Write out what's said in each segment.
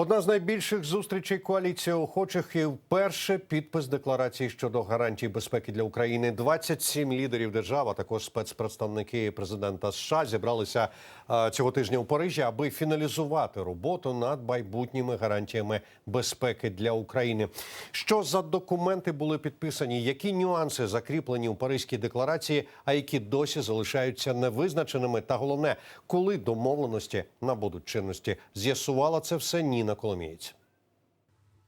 Одна з найбільших зустрічей коаліції охочих і вперше підпис декларації щодо гарантій безпеки для України. 27 лідерів держав, а також спецпредставники президента США зібралися е, цього тижня у Парижі, аби фіналізувати роботу над майбутніми гарантіями безпеки для України. Що за документи були підписані? Які нюанси закріплені у Паризькій декларації, а які досі залишаються невизначеними? Та головне, коли домовленості набудуть чинності, з'ясувала це все Ніна Коломієць.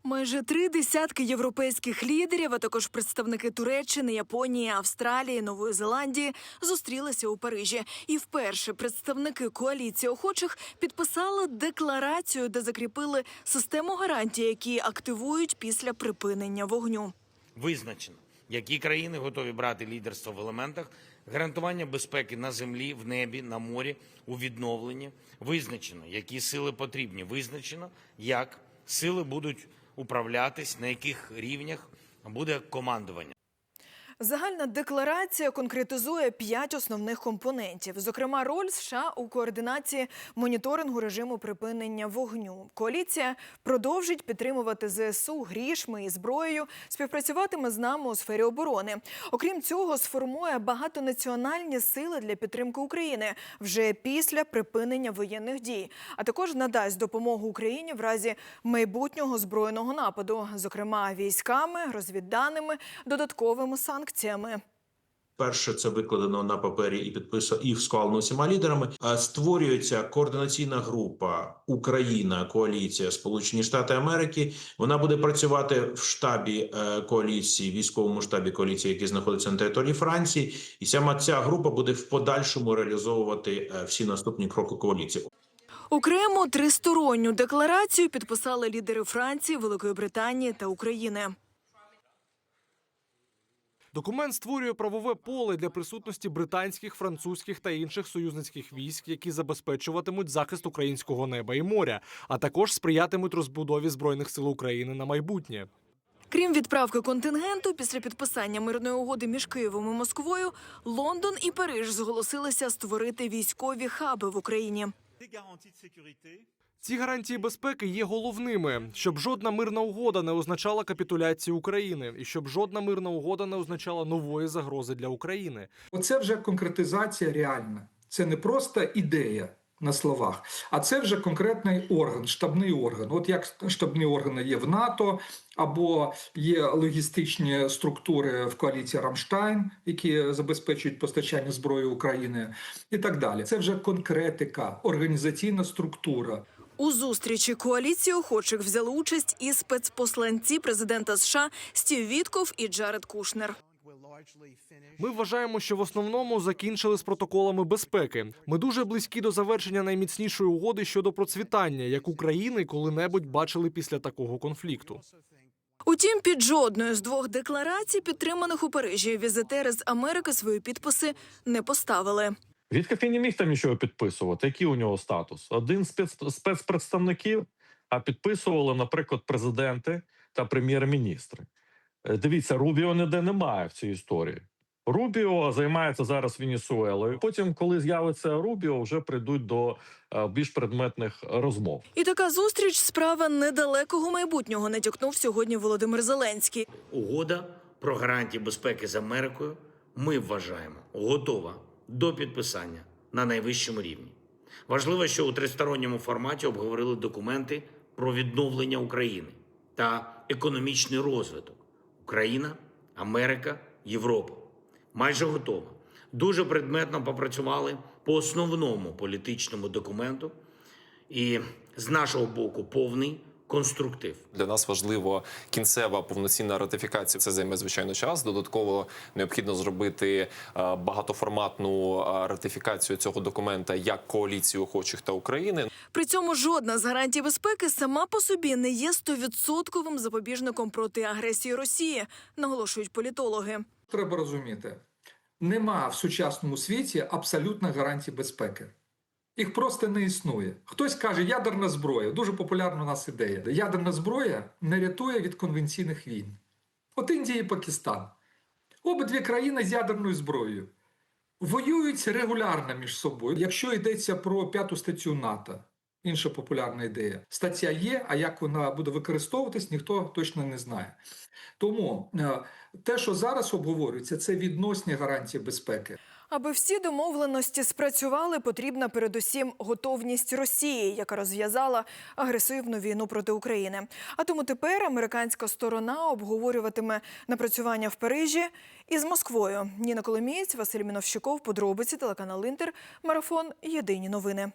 Майже три десятки європейських лідерів, а також представники Туреччини, Японії, Австралії, Нової Зеландії зустрілися у Парижі. І вперше представники коаліції охочих підписали декларацію, де закріпили систему гарантій, які активують після припинення вогню. Визначено, які країни готові брати лідерство в елементах гарантування безпеки на землі, в небі, на морі, у відновленні. Визначено, які сили потрібні. Визначено, як сили будуть управлятись, на яких рівнях буде командування. Загальна декларація конкретизує п'ять основних компонентів, зокрема, роль США у координації моніторингу режиму припинення вогню. Коаліція продовжить підтримувати ЗСУ грішми і зброєю, співпрацюватиме з нами у сфері оборони. Окрім цього, сформує багатонаціональні сили для підтримки України вже після припинення воєнних дій, а також надасть допомогу Україні в разі майбутнього збройного нападу, зокрема військами, розвідданими, додатковими санкціями. Перше, це викладено на папері і підписано і схвалено усіма лідерами. Створюється координаційна група Україна, коаліція Сполучені Штати Америки. Вона буде працювати в штабі е, коаліції, військовому штабі коаліції, який знаходиться на території Франції. І саме ця група буде в подальшому реалізовувати е, всі наступні кроки коаліції. Окремо тристоронню декларацію підписали лідери Франції, Великої Британії та України. Документ створює правове поле для присутності британських, французьких та інших союзницьких військ, які забезпечуватимуть захист українського неба і моря, а також сприятимуть розбудові збройних сил України на майбутнє. Крім відправки контингенту, після підписання мирної угоди між Києвом і Москвою, Лондон і Париж зголосилися створити військові хаби в Україні. Ці гарантії безпеки є головними, щоб жодна мирна угода не означала капітуляцію України, і щоб жодна мирна угода не означала нової загрози для України. Оце вже конкретизація реальна. Це не просто ідея на словах, а це вже конкретний орган, штабний орган. От як штабні органи є в НАТО, або є логістичні структури в коаліції Рамштайн, які забезпечують постачання зброї України, і так далі. Це вже конкретика, організаційна структура. У зустрічі коаліції охочих взяли участь і спецпосланці президента США Стів Вітков і Джаред Кушнер. Ми вважаємо, що в основному закінчили з протоколами безпеки. Ми дуже близькі до завершення найміцнішої угоди щодо процвітання, яку країни коли-небудь бачили після такого конфлікту. Утім, під жодною з двох декларацій, підтриманих у Парижі, візитери з Америки свої підписи не поставили. Вітков не міг там нічого підписувати. Який у нього статус? Один з спец... спецпредставників, а підписували, наприклад, президенти та прем'єр-міністри. Е, Дивіться, Рубіо ніде немає в цій історії. Рубіо займається зараз Венесуелою. Потім, коли з'явиться Рубіо, вже прийдуть до е, більш предметних розмов. І така зустріч справа недалекого майбутнього натякнув сьогодні Володимир Зеленський. Угода про гарантії безпеки з Америкою ми вважаємо готова до підписання на найвищому рівні. Важливо, що у тристоронньому форматі обговорили документи про відновлення України та економічний розвиток Україна, Америка, Європа. Майже готова. Дуже предметно попрацювали по основному політичному документу, і з нашого боку повний конструктив. Для нас важливо кінцева повноцінна ратифікація. Це займе звичайно час. Додатково необхідно зробити е, багатоформатну е, ратифікацію цього документа як коаліції охочих та України. При цьому жодна з гарантій безпеки сама по собі не є стовідсотковим запобіжником проти агресії Росії, наголошують політологи. Треба розуміти, нема в сучасному світі абсолютно гарантій безпеки. Їх просто не існує. Хтось каже, ядерна зброя. Дуже популярна у нас ідея. Ядерна зброя не рятує від конвенційних війн. От Індія і Пакистан. Обидві країни з ядерною зброєю воюють регулярно між собою. Якщо йдеться про п'яту статтю НАТО, Інша популярна ідея. Стаття є, а як вона буде використовуватись, ніхто точно не знає. Тому е, те, що зараз обговорюється, це відносні гарантії безпеки. Аби всі домовленості спрацювали, потрібна передусім готовність Росії, яка розв'язала агресивну війну проти України. А тому тепер американська сторона обговорюватиме напрацювання в Парижі із Москвою. Ніна Коломієць, Василь Міновщиков, подробиці, телеканал Інтер, марафон. Єдині новини.